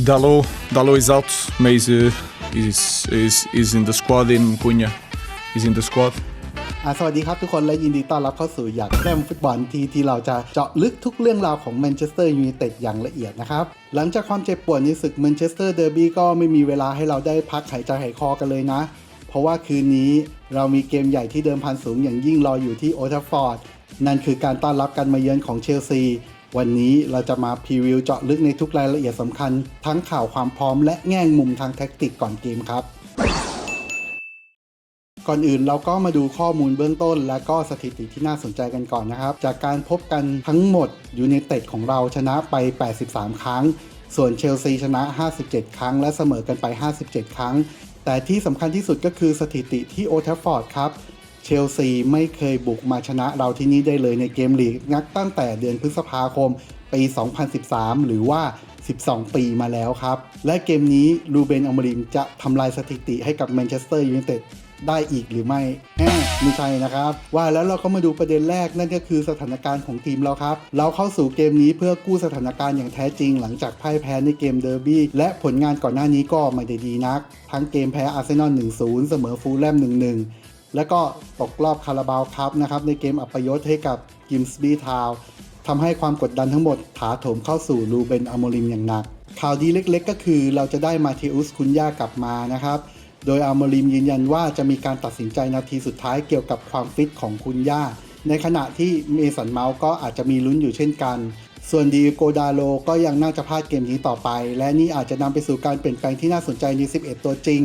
Dalot, Dalot is out. Mays uh, is, is is in the squad. In Cunha is in the squad. อะสวัสดีครับทุกคนและยินดีต้อนรับเข้าสู่อยากแต้มฟุตบอลทีที่เราจะเจาะลึกทุกเรื่องราวของแมนเชสเตอร์ยูไนเต็ดอย่างละเอียดนะครับ หลังจากความเจ็บปวดในศึกแมนเชสเตอร์เดอร์บี้ก็ไม่มีเวลาให้เราได้พักหายใจหายคอกันเลยนะ เพราะว่าคืนนี้เรามีเกมใหญ่ที่เดิมพันสูงอย่างยิ่งรออยู่ที่โอทัฟฟอร์ดนั่นคือการต้อนรับการมาเยือนของเชลซี วันนี้เราจะมาพรีวิวเจาะลึกในทุกรายละเอียดสำคัญ ทั้งข่าวความพร้อมและแง่มุมทางแท็กติกก่อนเกมครับ ก่อนอื่นเราก็มาดูข้อมูลเบื้องต้น และก็สถิติที่น่าสนใจกันก่อนนะครับ จากการพบกันทั้งหมดยูไนเต็ดของเราชนะไป 83 ครั้ง ส่วนเชลซีชนะ 57 ครั้ง และเสมอกันไป 57 ครั้ง แต่ที่สำคัญที่สุดก็คือสถิติที่โอทัฟฟอร์ดครับ เชลซีไม่เคยบุกมาชนะเราที่นี่ได้เลยในเกมลีกนักตั้งแต่เดือนพฤษภาคมปี 2013 หรือว่า 12 ปีมาแล้วครับ และเกมนี้ลูเบนอมริมจะทำลายสถิติให้กับแมนเชสเตอร์ยูไนเต็ดได้อีกหรือไม่แหมไม่ใช่นะครับ ว่าแล้วเราก็มาดูประเด็นแรกนั่นก็คือสถานการณ์ของทีมเราครับ เราเข้าสู่เกมนี้เพื่อกู้สถานการณ์อย่างแท้จริง หลังจากพ่ายแพ้ในเกมเดอร์บี้และผลงานก่อนหน้านี้ก็ไม่ได้ดีนัก ทั้งเกมแพ้อาร์เซนอล 1-0 เสมอฟูลแลม 1-1 แล้วก็ตกรอบคาราบาวครับนะครับในเกมอัปยศให้กับกิมสบีทาวทำให้ความกดดันทั้งหมดถาโถมเข้าสู่ลูเบนอโมริมอย่างหนัก ข่าวดีเล็กๆ ก็คือเราจะได้มาเทอุสคุนย่ากลับมานะครับ โดยอโมริมยืนยันว่าจะมีการตัดสินใจนาทีสุดท้ายเกี่ยวกับความฟิตของคุณย่า ในขณะที่เมสันเมาส์ก็อาจจะมีลุ้นอยู่เช่นกัน ส่วนดีโกดาโลก็ยังน่าจะพลาดเกมนี้ต่อไป และนี่อาจจะนำไปสู่การเปลี่ยนแปลงที่น่าสนใจใน 11 ตัวจริง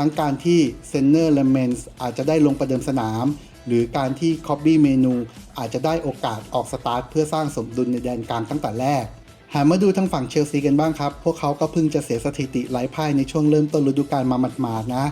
ทั้งการที่เซนเนอร์และเมนส์อาจจะได้ลงประเดิมสนาม หรือการที่คอบบี้เมนูอาจจะได้โอกาสออกสตาร์ทเพื่อสร้างสมดุลในแดนกลางตั้งแต่แรกหันมาดูทางฝั่งเชลซีกันบ้างครับ พวกเขาก็เพิ่งจะเสียสถิติไร้พ่ายในช่วงเริ่มต้นฤดูกาลมาหมาดๆนะ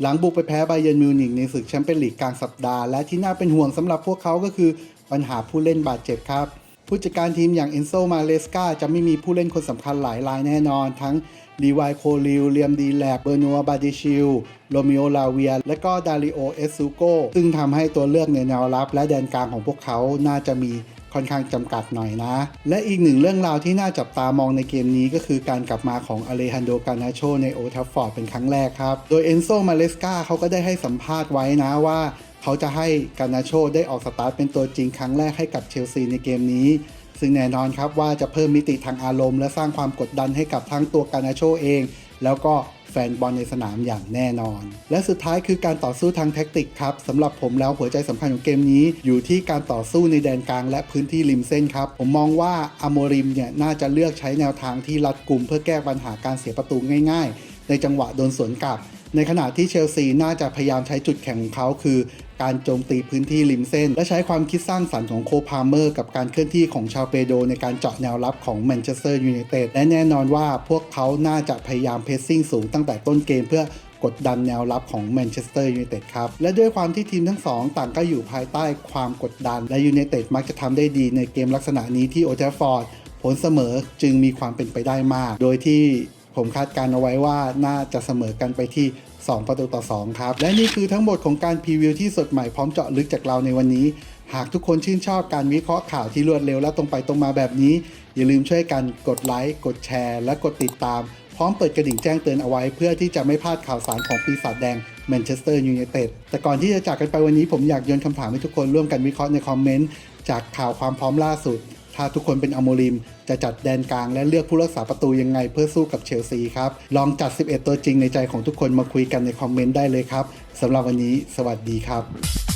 หลังบุกไปแพ้ไบเยนมิวนิกในศึกแชมเปี้ยนลีกกลางสัปดาห์ และที่น่าเป็นห่วงสำหรับพวกเขาก็คือปัญหาผู้เล่นบาดเจ็บครับ ผู้จัดการทีมอย่างเอนโซมาเลสกาจะไม่มีผู้เล่นคนสำคัญหลายรายแน่นอน ทั้งลีวายโคลิลเลียมดีแลกเบอร์นัวบาดิชิลโรมิโอลาเวีย และก็ดาริโอเอสซูโกซึ่งทำให้ตัวเลือกในแนวรับ และแดนกลางของพวกเขาน่าจะมีค่อนข้างจำกัดหน่อยนะ และอีกหนึ่งเรื่องราวที่น่าจับตามองในเกมนี้ก็คือการกลับมาของอเลฮันโดกานาโชในโอทัฟฟอร์ดเป็นครั้งแรกครับ โดยเอนโซมาเลสกาเขาก็ได้ให้สัมภาษณ์ไว้นะว่า เขาจะให้กานาโชได้ออกสตาร์ทเป็นตัวจริงครั้งแรกให้กับเชลซีในเกมนี้ ซึ่งแน่นอนครับว่าจะเพิ่มมิติทางอารมณ์และสร้างความกดดันให้กับทั้งตัวกานาโชเอง แล้วก็แฟนบอลในสนามอย่างแน่นอน และสุดท้ายคือการต่อสู้ทางแท็กติกครับสำหรับผมแล้วหัวใจสำคัญของเกมนี้ อยู่ที่การต่อสู้ในแดนกลางและพื้นที่ริมเส้นครับ ผมมองว่าอโมริมเนี่ยน่าจะเลือกใช้แนวทางที่รัดกลุ่มเพื่อแก้ปัญหาการเสียประตูง่าย ๆ ในจังหวะโดนสวนกลับ ในขณะที่เชลซีน่าจะพยายามใช้จุดแข็งของเขาคือ การโจมตีพื้นที่ริมเส้น และใช้ความคิดสร้างสรรค์ของโคพาเมอร์กับการเคลื่อนที่ของชาวเปโดในการเจาะแนวรับของแมนเชสเตอร์ยูไนเต็ดและแน่นอนว่าพวกเขาน่าจะพยายามเพสซิ่งสูงตั้งแต่ต้นเกมเพื่อกดดันแนวรับของแมนเชสเตอร์ยูไนเต็ดครับ และด้วยความที่ทีมทั้งสองต่างก็อยู่ภายใต้ความกดดัน และยูไนเต็ดมักจะทำได้ดีในเกมลักษณะนี้ที่โอเทฟอร์ดผลเสมอจึงมีความเป็นไปได้มาก โดยที่ ผมคาดการณ์เอาไว้ว่าน่าจะเสมอกันไปที่ 2 ประตูต่อ 2 ครับ และนี่คือทั้งหมดของการพรีวิวที่สดใหม่พร้อมเจาะลึกจากเราในวันนี้ หากทุกคนชื่นชอบการวิเคราะห์ข่าวที่รวดเร็วและตรงไปตรงมาแบบนี้ อย่าลืมช่วยกันกดไลค์กดแชร์ และกดติดตาม พร้อมเปิดกระดิ่งแจ้งเตือนเอาไว้ เพื่อที่จะไม่พลาดข่าวสารของปีศาจแดงแมนเชสเตอร์ยูไนเต็ดแต่ก่อนที่จะจากกันไปวันนี้ผมอยากโยนคำถามให้ทุกคนร่วมกันวิเคราะห์ในคอมเมนต์จากข่าวความพร้อมล่าสุด ถ้าทุกคนเป็นอโมริม จะจัดแดนกลางและเลือกผู้รักษาประตูยังไงเพื่อสู้กับเชลซีครับ ลองจัด 11 ตัวจริงในใจของทุกคนมาคุยกันในคอมเมนต์ได้เลยครับสำหรับวันนี้ สวัสดีครับ